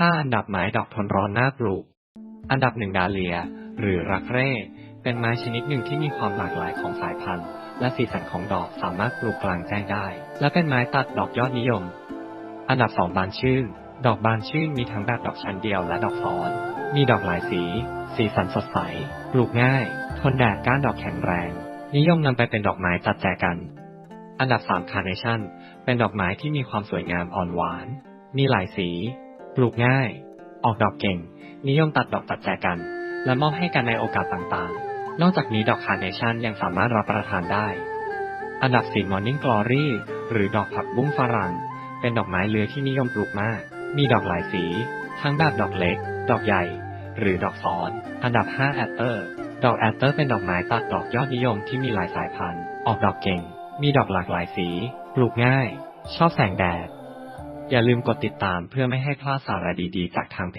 5 อันดับไม้ดอกทนร้อนน่าปลูก อันดับหนึ่งดาเลีย หรือรักเร่ เป็นไม้ชนิดหนึ่งที่มีความหลากหลายของสายพันธุ์ และสีสันของดอกสามารถปลูกกลางแจ้งได้ และเป็นไม้ตัดดอกยอดนิยม อันดับสองบานชื่น ดอกบานชื่นมีทั้งแบบดอกชั้นเดียวและดอกซ้อน มีดอกหลายสี สีสันสดใส ปลูกง่าย ทนแดดก้านดอกแข็งแรง นิยมนำไปเป็นดอกไม้จัดแจกัน อันดับ3คาร์เนชั่น เป็นดอกไม้ที่มีความสวยงามอ่อนหวาน มีหลายสี ปลูกง่าย ออกดอกเก่ง นิยมตัดดอกตัดแจกัน และมอบให้กันในโอกาสต่างๆ นอกจากนี้ดอกคาร์เนชั่นยังสามารถรับประทานได้ อันดับ4 Morning Glory หรือดอกผักบุ้งฝรั่ง เป็นดอกไม้เลื้อยที่นิยมปลูกมาก มีดอกหลายสี ทั้งแบบดอกเล็ก ดอกใหญ่ หรือดอกซ้อน อันดับ5แอตเตอร์ ดอกแอตเตอร์เป็นดอกไม้ตัดดอกยอดนิยมที่มีหลายสายพันธุ์ ออกดอกเก่ง มีดอกหลากหลายสี ปลูกง่าย ชอบแสงแดด อย่าลืมกดติดตามเพื่อไม่ให้พลาดสาระดีๆ จากทางเพจ